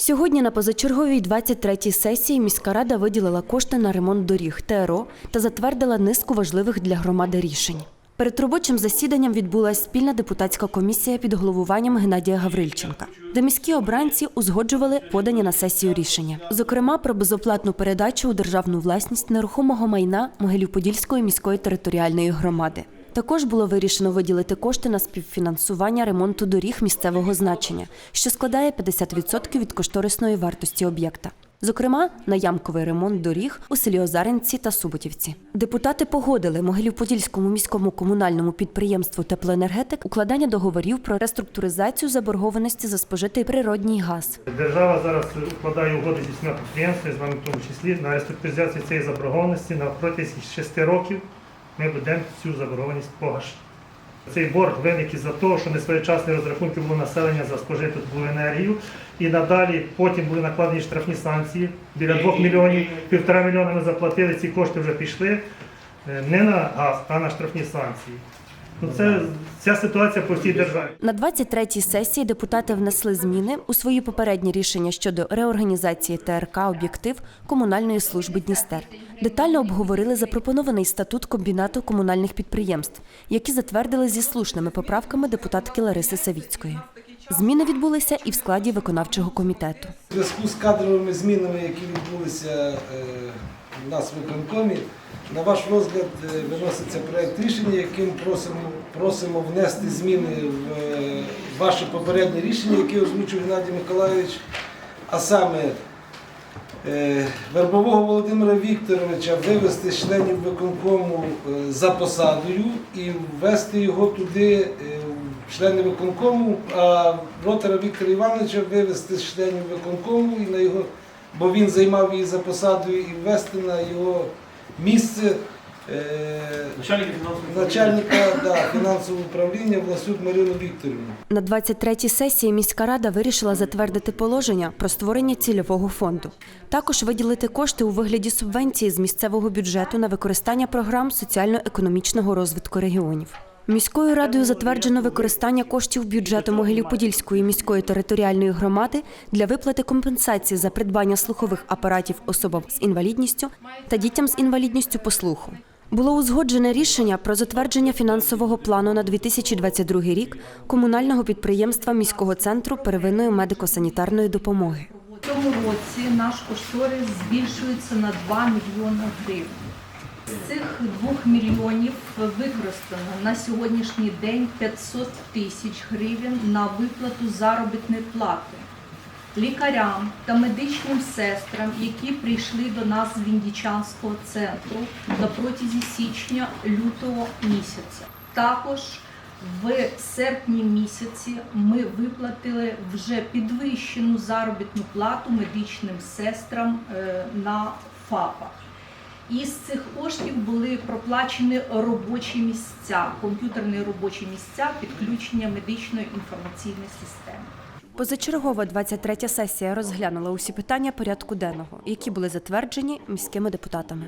Сьогодні на позачерговій 23-й сесії міська рада виділила кошти на ремонт доріг ТРО та затвердила низку важливих для громади рішень. Перед робочим засіданням відбулася спільна депутатська комісія під головуванням Геннадія Гаврильченка, де міські обранці узгоджували подані на сесію рішення, зокрема про безоплатну передачу у державну власність нерухомого майна Могилів-Подільської міської територіальної громади. Також було вирішено виділити кошти на співфінансування ремонту доріг місцевого значення, що складає 50% від кошторисної вартості об'єкта. Зокрема, на ямковий ремонт доріг у селі Озаренці та Суботівці. Депутати погодили Могилів-Подільському міському комунальному підприємству Теплоенергетик укладання договорів про реструктуризацію заборгованості за спожитий природній газ. Держава зараз укладає угоди зі всіма підприємствами, з нами в тому числі, на реструктуризацію цієї заборгованості на протязі 6 років ми будемо цю заборгованість погашати. Цей борг виник із-за того, що несвоєчасні розрахунки було населення за спожиту енергію. І надалі потім були накладені штрафні санкції біля 2 мільйонів, півтора мільйона ми заплатили, ці кошти вже пішли е, не на газ, а на штрафні санкції. Ну, це ця ситуація по всій державі. На 23-й сесії депутати внесли зміни у свої попередні рішення щодо реорганізації ТРК «Об'єктив» комунальної служби Дністер. Детально обговорили запропонований статут комбінату комунальних підприємств, які затвердили зі слушними поправками депутатки Лариси Савіцької. Зміни відбулися і в складі виконавчого комітету. У зв'язку з кадровими змінами, які відбулися е, в нас в виконкомі, на ваш розгляд е, виноситься проект рішення, яким просимо, просимо внести зміни в е, ваше попереднє рішення, яке озвучив Геннадій Миколайович, а саме е, Вербового Володимира Вікторовича вивести з членів виконкому за посадою і ввести його туди члени виконкому, а Ротара Віктора Івановича вивести з членів виконкому і на його, бо він займав її за посадою, і ввести на його місце е, начальника да, фінансового управління Власюк Марину Вікторівну. На 23-й сесії міська рада вирішила затвердити положення про створення цільового фонду. Також виділити кошти у вигляді субвенції з місцевого бюджету на використання програм соціально-економічного розвитку регіонів. Міською радою затверджено використання коштів бюджету Могилів-Подільської міської територіальної громади для виплати компенсації за придбання слухових апаратів особам з інвалідністю та дітям з інвалідністю по слуху. Було узгоджене рішення про затвердження фінансового плану на 2022 рік комунального підприємства міського центру первинної медико-санітарної допомоги. В цьому році наш кошторис збільшується на 2 мільйони гривень. Цих 2 мільйонів використано на сьогоднішній день 500 тисяч гривень на виплату заробітної плати лікарям та медичним сестрам, які прийшли до нас з Віндічанського центру на протязі січня-лютого місяця. Також в серпні місяці ми виплатили вже підвищену заробітну плату медичним сестрам е, на ФАПах. Із цих коштів були проплачені робочі місця, комп'ютерні робочі місця підключення медичної інформаційної системи. Позачергова 23-я сесія розглянула усі питання порядку денного, які були затверджені міськими депутатами.